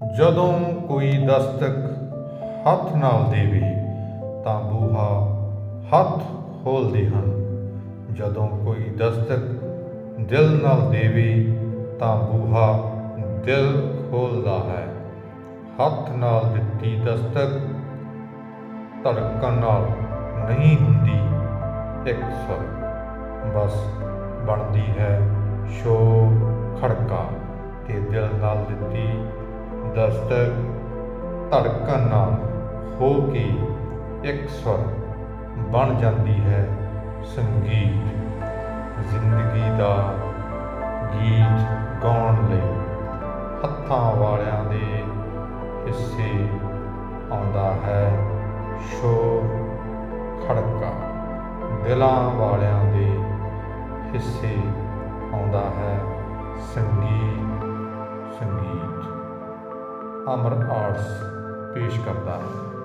ਜਦੋਂ ਕੋਈ ਦਸਤਕ ਹੱਥ ਨਾਲ ਦੇਵੇ ਤਾਂ ਬੂਹਾ ਹੱਥ ਖੋਲਦੇ ਹਨ। ਜਦੋਂ ਕੋਈ ਦਸਤਕ ਦਿਲ ਨਾਲ ਦੇਵੇ ਤਾਂ ਬੂਹਾ ਦਿਲ ਖੋਲਦਾ ਹੈ। ਹੱਥ ਨਾਲ ਦਿੱਤੀ ਦਸਤਕ ਧੜਕਣ ਨਾਲ ਨਹੀਂ ਹੁੰਦੀ, ਇੱਕ ਸੁਰ ਬਸ ਬਣਦੀ ਹੈ ਸ਼ੋਰ ਖੜਕਾ ਤੇ ਦਿਲ ਨਾਲ ਦਿੱਤੀ ਦਸਤਕ ਧੜਕਣ ਨਾਲ ਹੋ ਕੇ ਇੱਕ ਸੁਰ ਬਣ ਜਾਂਦੀ ਹੈ ਸੰਗੀਤ। ਜ਼ਿੰਦਗੀ ਦਾ ਗੀਤ ਗਾਉਣ ਲਈ ਹੱਥਾਂ ਵਾਲਿਆਂ ਦੇ ਹਿੱਸੇ ਆਉਂਦਾ ਹੈ ਸ਼ੋਰ, ਖੜਕਾ। ਦਿਲਾਂ ਵਾਲਿਆਂ ਦੇ ਹਿੱਸੇ ਆਉਂਦਾ ਹੈ ਸੰਗੀਤ ਸੰਗੀਤ। ਅਮਰ ਆਰਟਸ ਪੇਸ਼ ਕਰਦਾ ਹੈ।